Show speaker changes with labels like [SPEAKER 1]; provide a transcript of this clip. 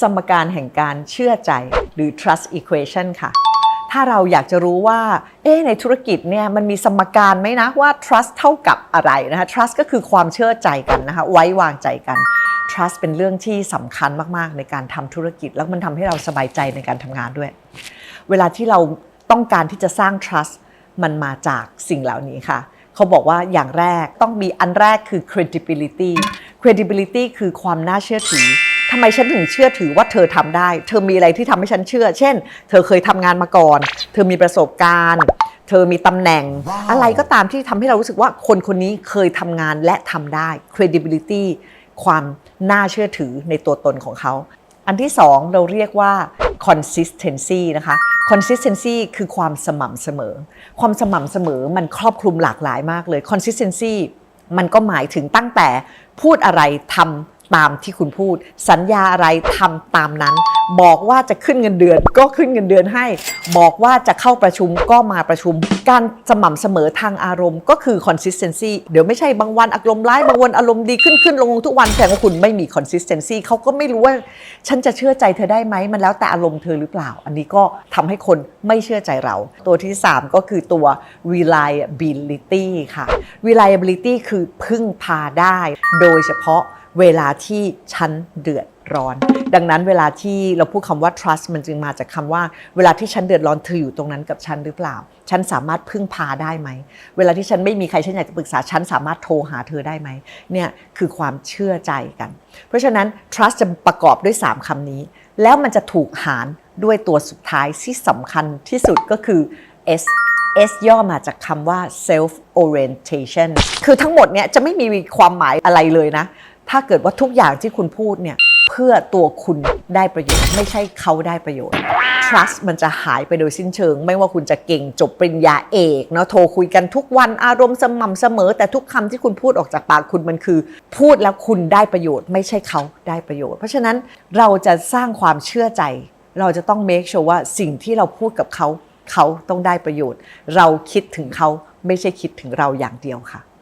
[SPEAKER 1] สมการแห่งการเชื่อใจหรือ trust equation ค่ะ ถ้าเราอยากจะรู้ว่า เอ๊ในธุรกิจเนี่ยมันมีสมการไหมนะว่า trust เท่ากับอะไรนะคะ trust ก็คือความเชื่อใจกันนะคะ ไว้วางใจกัน trust เป็นเรื่องที่สำคัญมาก ๆ ในการทำธุรกิจ แล้วมันทำให้เราสบายใจในการทำงานด้วย เวลาที่เราต้องการที่จะสร้าง trust มันมาจากสิ่งเหล่านี้ค่ะเขาบอกว่าอย่างแรกต้องมีอันแรกคือ credibility credibility คือความน่าเชื่อถือ ทำไมฉันถึงเชื่อถือว่าเธอทำได้ เธอมีอะไรที่ทำให้ฉันเชื่อ เช่น เธอเคยทำงานมาก่อน เธอมีประสบการณ์ เธอมีตำแหน่ง
[SPEAKER 2] ว้าว
[SPEAKER 1] อะไรก็ตามที่ทำให้เรารู้สึกว่าคนคนนี้เคยทำงานและทำได้ credibility ความน่าเชื่อถือในตัวตนของเขา อันที่สองเราเรียกว่า consistency นะคะ consistency คือความสม่ำเสมอ ความสม่ำเสมอมันครอบคลุมหลากหลายมากเลย consistency มันก็หมายถึงตั้งแต่พูดอะไรทำ ตามที่คุณพูด สัญญาอะไรทำตามนั้น บอกว่าจะขึ้นเงินเดือน ก็ขึ้นเงินเดือนให้ บอกว่าจะเข้าประชุมก็มาประชุม การสม่ำเสมอทางอารมณ์ก็คือ consistency เดี๋ยวไม่ใช่บางวันอารมณ์ร้ายบางวันอารมณ์ดีขึ้นขึ้นลงลงทุกวันแต่ว่าคุณไม่มี consistency เขาก็ไม่รู้ว่า ฉันจะเชื่อใจเธอได้ไหมมันแล้วแต่อารมณ์เธอหรือเปล่า อันนี้ก็ทำให้คนไม่เชื่อใจเรา ตัวที่ 3 ก็คือตัว reliability ค่ะ reliability คือพึ่งพาได้ โดยเฉพาะ เวลาที่ฉันเดือดร้อน ดังนั้นเวลาที่เราพูดคำว่า trust มันจึงมาจากคำว่า เวลาที่ฉันเดือดร้อนเธออยู่ตรงนั้นกับฉันหรือเปล่า ฉันสามารถพึ่งพาได้ไหม เวลาที่ฉันไม่มีใครฉันอยากจะปรึกษาฉันสามารถโทรหาเธอได้ไหมเนี่ยคือความเชื่อใจกัน เพราะฉะนั้น trust จะประกอบด้วย 3คำนี้ แล้วมันจะถูกหารด้วยตัวสุดท้ายที่สำคัญที่สุดก็คือ S S ย่อมาจากคำว่า self orientation คือทั้งหมดเนี่ยจะไม่มีความหมายอะไรเลยนะ ถ้าเกิดว่าทุกอย่างที่คุณพูดเนี่ยเพื่อตัวคุณได้ประโยชน์ ไม่ใช่เขาได้ประโยชน์ trust มันจะหายไปโดยสิ้นเชิง ไม่ว่าคุณจะเก่งจบปริญญาเอกเนาะโทรคุยกันทุกวันอารมณ์สม่ำเสมอ แต่ทุกคำที่คุณพูดออกจากปากคุณมันคือ พูดแล้วคุณได้ประโยชน์ ไม่ใช่เขาได้ประโยชน์ เพราะฉะนั้นเราจะสร้างความเชื่อใจ เราจะต้อง make sure ว่าสิ่งที่เราพูดกับเขา เขาต้องได้ประโยชน์ เราคิดถึงเขาไม่ใช่คิดถึงเราอย่างเดียวค่ะ